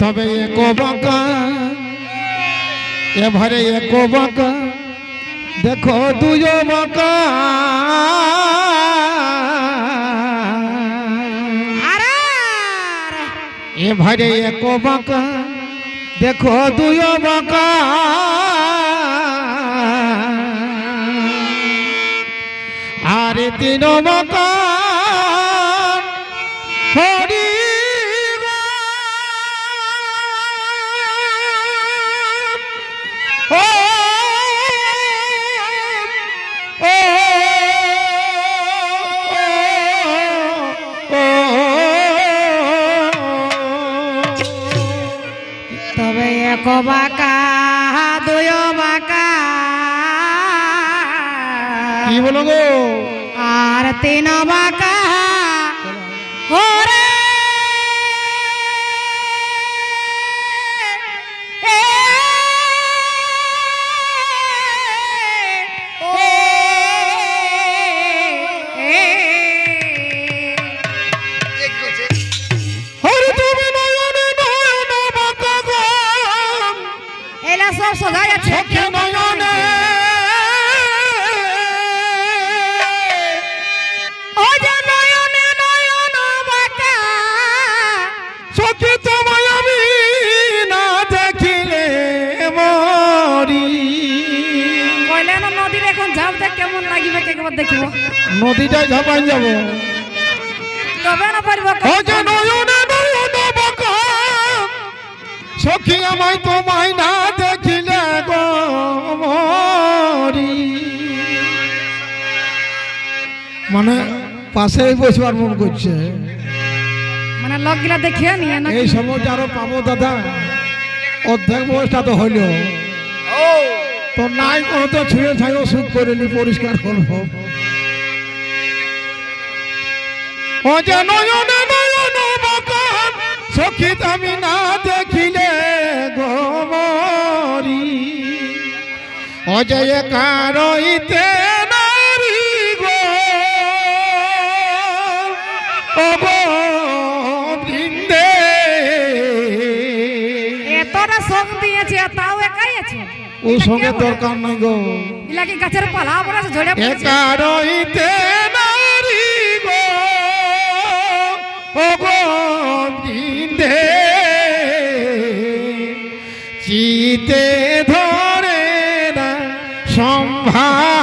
তবে একো বাঁকা এভারে একো বাঁকা। দেখো দুজো বাঁকা। এভারে একো বাঁকা। দেখো দুজো বাঁকা। আরে তিন বাঁকা। একবার দেখিব। নদীটায় ঝাপাই যাব। তবে না পারিব সখী আমায় তোমায় না দেখিলে গো মরি। মানে পাশেই বসবার মন করছে। মানে লোক গিলা দেখিয়ে নিয়ে এই সময় আরও পাবো দাদা। অর্ধেক বয়সটা তো হইল। তো নাই কোনো তো ছুঁয়ে ছাইও সুখ করিনি পরিষ্কার করব ও যে আমি না দেখিলে গোমরি অজয় কারইতে নারী গো। ও শোক দিয়েছে তাও একাই আছে? ও সঙ্গে দরকার নাই গো। ইলাকি গাছের পালা পড়া ঝরে পড়ে একারইতে নারী গো। ও গো চিতে ধরে না সম্ভারি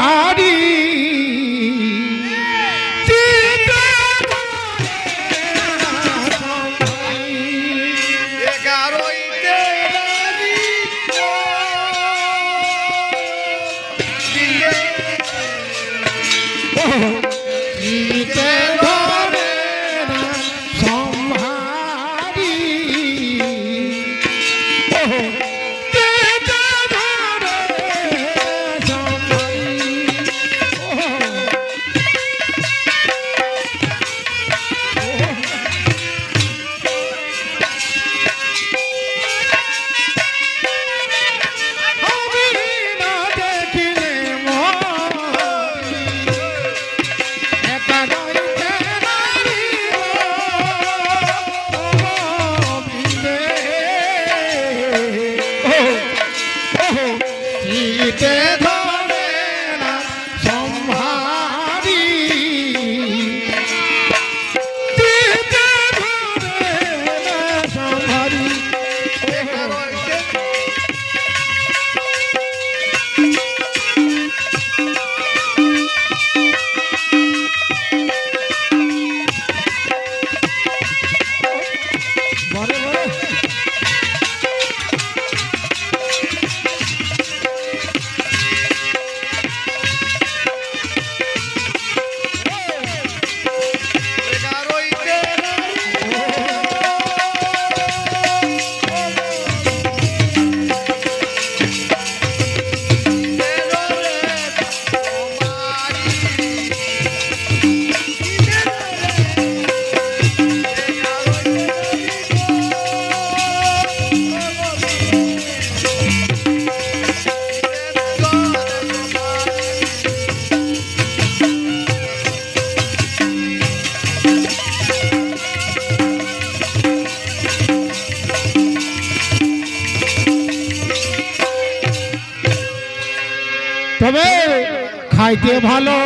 খাইতে ভালো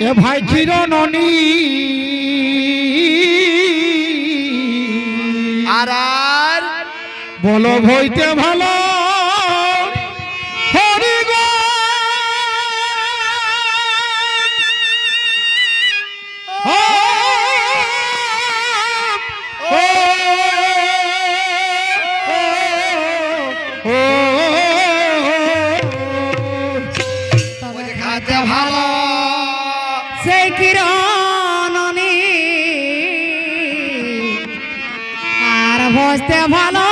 এ ভাই চিরননি আর আর বলো ভইতে ভালো। বাঁচতে ভালো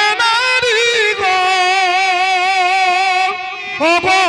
Oh, boy.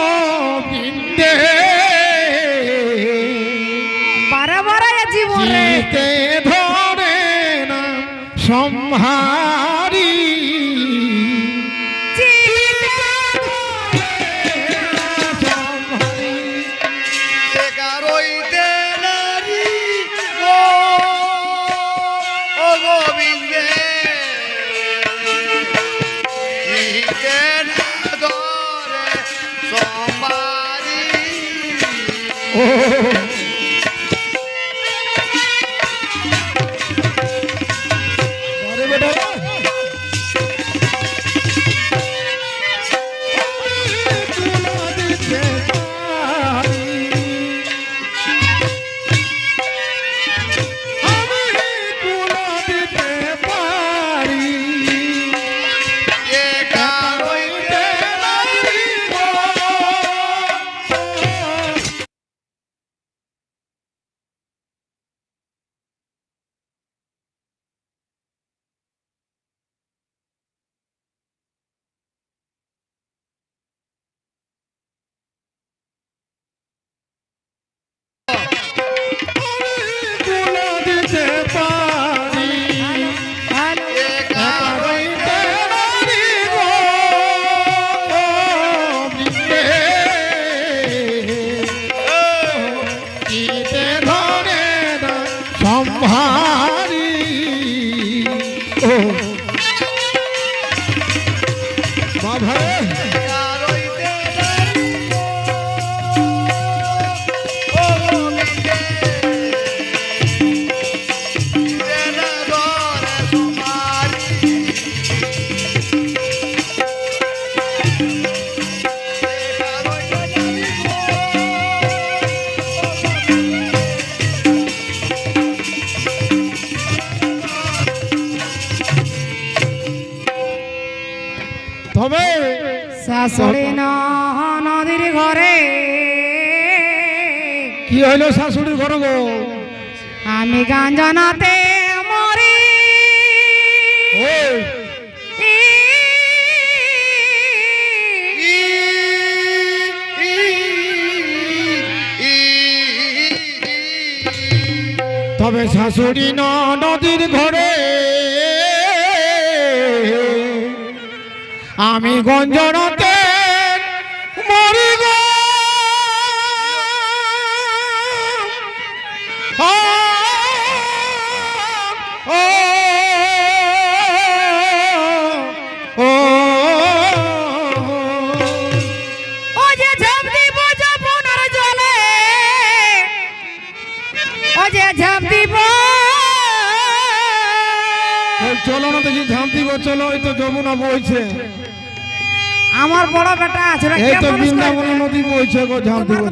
কি হইল শাশুড়ি ঘর গো আমি গান জানাতে মরি তবে শাশুড়ি নদীর ঘরে আমি গঞ্জনা নদীগুলা বইছে। আমার বড় বেটা আছে এই তো বৃন্দাবন নদী বইছে গো ঝাঁপ দিব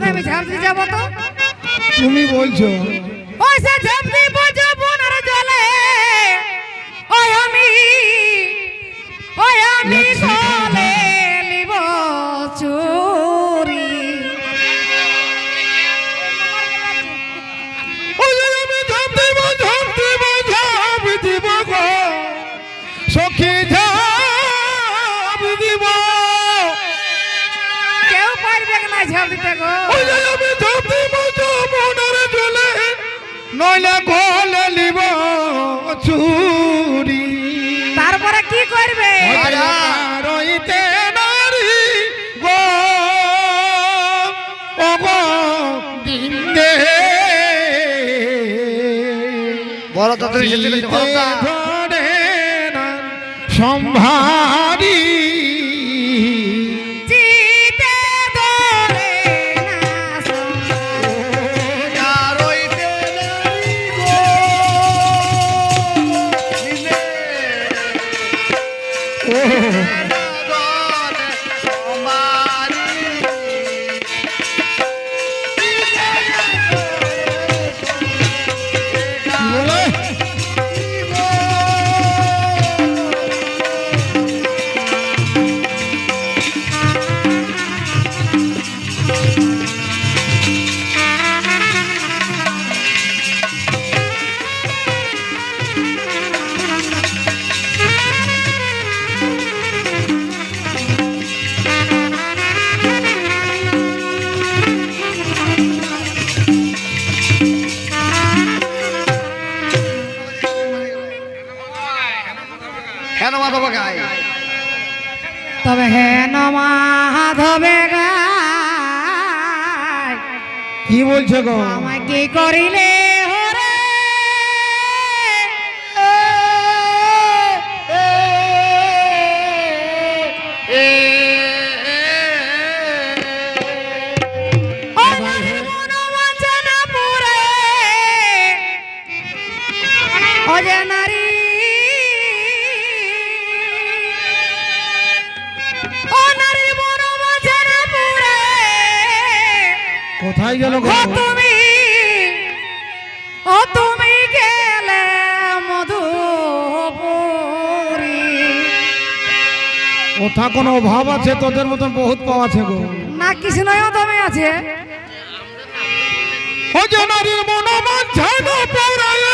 তুমি বলছো। ওই সে দিব পারবে না দিতে গো। আমি ঝাঁপ দেব জলে নইলে গলে লিব চুরি। তারপরে কি করবে? রইতে নারী গো। বড় তাড়াতাড়ি সম্ভারি হেন মাধব গাই। তবে হেন মাধবে গায় কি বলছে গো? আমায় কি করিলে হরে? ও কোথায় গেল তুমি ও তুমি গেলে মধুপুরি। কোথা কোনো অভাব আছে? তোদের মতন বহুত পাওয়া আছে গো। না কিছু নয় তুমি আছে। ও যে নারীর মনোবাঞ্ছান পৌরায়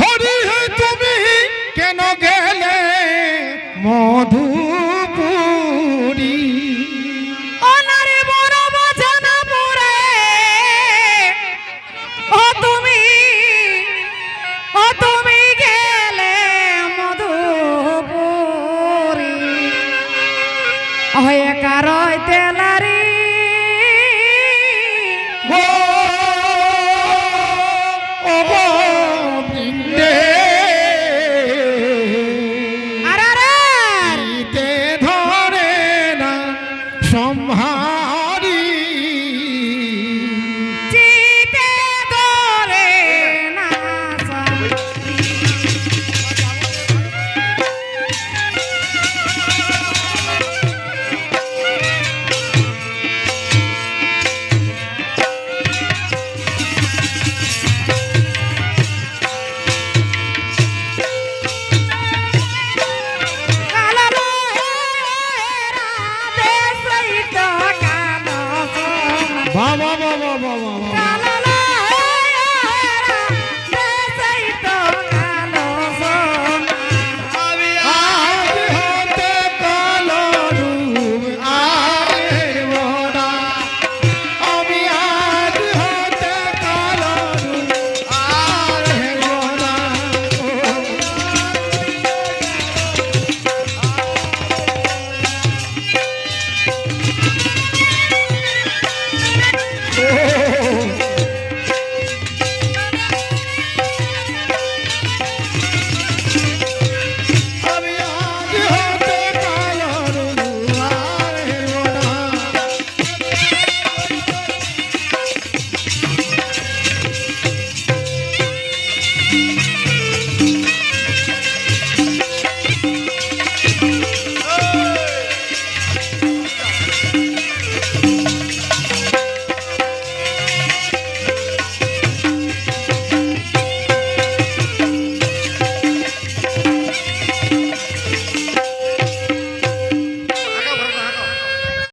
হরি হে তুমি কেন গেলে মধুপুরী?